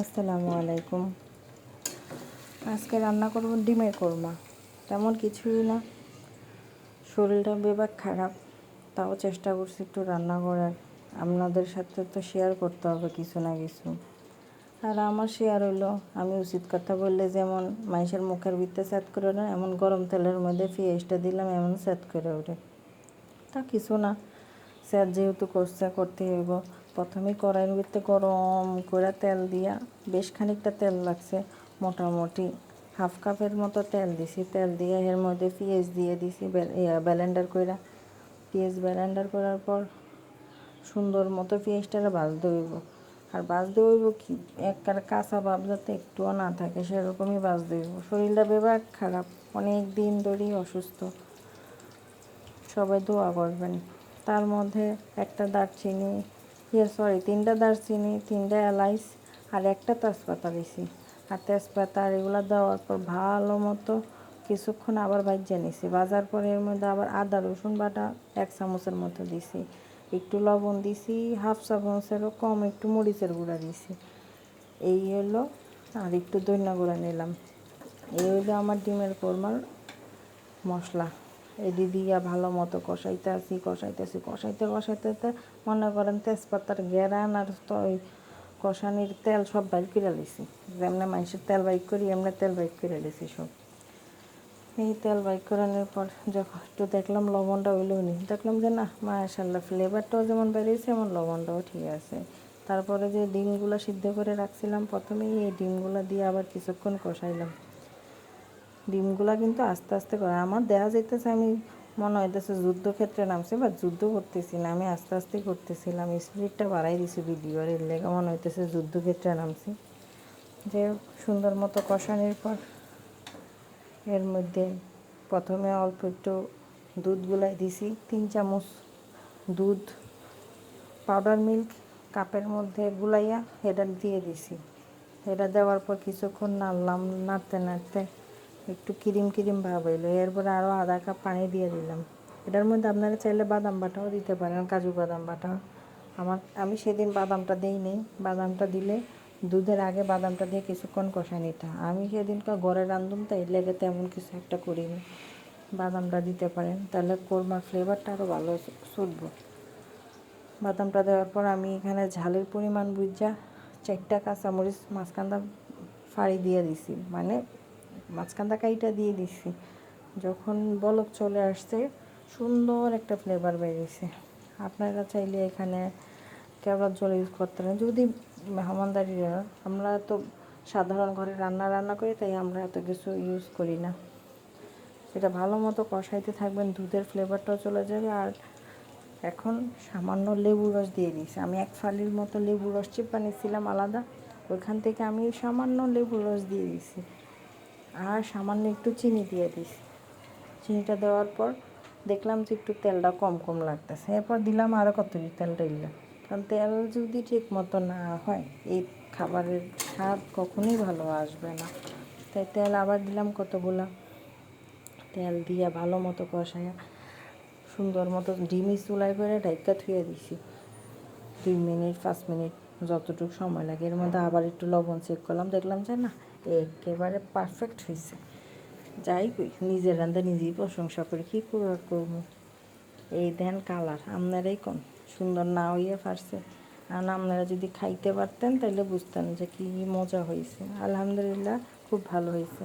আসসালামু আলাইকুম। আজকে রান্না করব ডিমের কোরমা। তেমন কিছুই না। শরীরটা বেবাক খারাপ, তাও চেষ্টা করছি একটু রান্না করার। আপনাদের সাথে তো শেয়ার করতে হবে কিছু না কিছু। আর আমার শেয়ার হইল আমি উচিত কথা বললে যেমন মাইসের মুখের ভিতরে সেট করে না, এমন গরম তেলের মধ্যে পেঁয়াজটা দিলাম, এমন সেট করে ওঠে। তা কিছু না। স্যার যেহেতু করছে করতে হইব। প্রথমে কড়াইয়ের ভিতরে গরম করে তেল দিয়া বেশ খানিকটা তেল লাগছে, মোটামুটি হাফ কাপের মতো তেল দিছি। তেল দিয়ে এর মধ্যে পেঁয়াজ দিয়ে দিছি ব্যালেন্ডার কইরা। পেঁয়াজ ব্যালেন্ডার করার পর সুন্দর মতো পেঁয়াজটা ভাজতে হইব আর ভাজতে হইব কি? একবার কাঁচা ভাব যাতে একটুও না থাকে, সেরকমই ভাজতে হইব শরীরটা বেবার খারাপ, অনেক দিন ধরেই অসুস্থ। সবাই দোয়া করবেন। তার মধ্যে একটা দারচিনি ইয়ে সরি তিনটা দারচিনি, তিনটা এলাইচ আর একটা তেজপাতা দিছি। আর তেজপাতা আর এগুলো দেওয়ার পর ভালো মতো কিছুক্ষণ আবার ভাজিয়ে নিছি। ভাজার পরে এর মধ্যে আবার আদা, রসুন বাটা এক চামচের মতো দিছি। একটু লবণ দিছি, হাফ চামচেরও কম একটু মরিচের গুঁড়া দিছি। এই হলো, আর একটু ধনিয়া গুঁড়া নিলাম। এই হলো আমার ডিমের কোরমার মশলা। এডি দিয়া ভালো মতো কষাইতে আসি কষাইতেছি কষাইতে কষাইতে মনে করেন তেজপাতার গেরান আর তো ওই কষানির তেল সব বাইক করে লিছি যেমনি মানুষের তেল বাইক করি, এমনি তেল বাইক করে লিছি সব। এই তেল বাইক করানোর পর যখন একটু দেখলাম লবণটা হইলেও নি, দেখলাম যে না মাশাল্লাহ ফ্লেভারটাও যেমন বেরিয়েছে, এমন লবণটাও ঠিক আছে। তারপরে যে ডিমগুলো সিদ্ধ করে রাখছিলাম, প্রথমেই এই ডিমগুলো দিয়ে আবার কিছুক্ষণ কষাইলাম। ডিমগুলা কিন্তু আস্তে আস্তে করে। আমার দেয়া যাইতেছে, আমি মনে হইতেছে যুদ্ধক্ষেত্রে নামছে বা যুদ্ধ করতেছি না, আমি আস্তে আস্তে করতেছিলাম স্পিডটা বাড়াই দিছি ভিডিওর এর লেগে, মনে হইতেছে যুদ্ধক্ষেত্রে নামছি। যে সুন্দর মতো কষানির পর এর মধ্যে প্রথমে অল্প একটু দুধ গুলাই দিছি, তিন চামচ দুধ পাউডার মিল্ক কাপের মধ্যে গুলাইয়া এটা দিয়ে দিছি। এটা দেওয়ার পর কিছুক্ষণ নাড়লাম, নাড়তে নাড়তে একটু ক্রিম ক্রিম ভাব হইল। এরপরে আরও আধা কাপ পানি দিয়ে দিলাম। এটার মধ্যে আপনারা চাইলে বাদাম বাটাও দিতে পারেন, কাজু বাদাম বাটা। আমার, আমি সেদিন বাদামটা দিই নেই। বাদামটা দিলে দুধের আগে বাদামটা দিয়ে কিছুক্ষণ কষাই নিতাম আমি সেদিনকে ঘরে রান্ধুম তাই লেগে তেমন কিছু একটা করিনি। বাদামটা দিতে পারেন। তাহলে কোরমার ফ্লেভারটা আরও ভালো ছুটবো। বাদামটা দেওয়ার পর আমি এখানে ঝালের পরিমাণ বুঝা চারটা কাঁচামরিচ মাঝখানটা ফাড়ি দিয়ে দিছি। মানে মাঝখানটা কাইটা দিয়ে দিছি। যখন বলক চলে আসছে, সুন্দর একটা ফ্লেভার বেরিয়েছে। আপনারা চাইলে এখানে কেবল জল ইউজ করতে পারেন। যদি মেহমানদারি আমরা তো সাধারণ ঘরে রান্না রান্না করি, তাই আমরা এত কিছু ইউজ করি না। সেটা ভালো মতো কষাইতে থাকবেন, দুধের ফ্লেভারটাও চলে যাবে। আর এখন সামান্য লেবু রস দিয়ে দিয়েছি। আমি এক ফালির মতো লেবু রস চিপা নিয়েছিলাম আলাদা। ওইখান থেকে আমি সামান্য লেবু রস দিয়ে দিয়েছি। আর সামান্য একটু চিনি দিয়ে দিছি চিনিটা দেওয়ার পর দেখলাম যে একটু তেলটা কম কম লাগতেছে। এরপর দিলাম আরও কত তেলটা দিলাম। কারণ তেল যদি ঠিক মতো না হয়, এই খাবারের স্বাদ কখনোই ভালো আসবে না। তাই তেল আবার দিলাম কতগুলা। তেল দিয়ে ভালো মতো কষাইয়া সুন্দর মতো ডিমি চুলাই করে ডাইকা থুয়ে দিছি। দুই মিনিট, পাঁচ মিনিট যতটুকু সময় লাগে। এর মধ্যে আবার একটু লবণ চেক করলাম। দেখলাম যে না একেবারে পারফেক্ট হয়েছে যাই কই, নিজের রান্ধা নিজেই প্রশংসা করি, কী করে করব এই দেন কালার আপনারাই কোন? সুন্দর না হইয়া পারছে আর আপনারা যদি খাইতে পারতেন তাহলে বুঝতেন যে কী মজা হয়েছে আলহামদুলিল্লাহ, খুব ভালো হয়েছে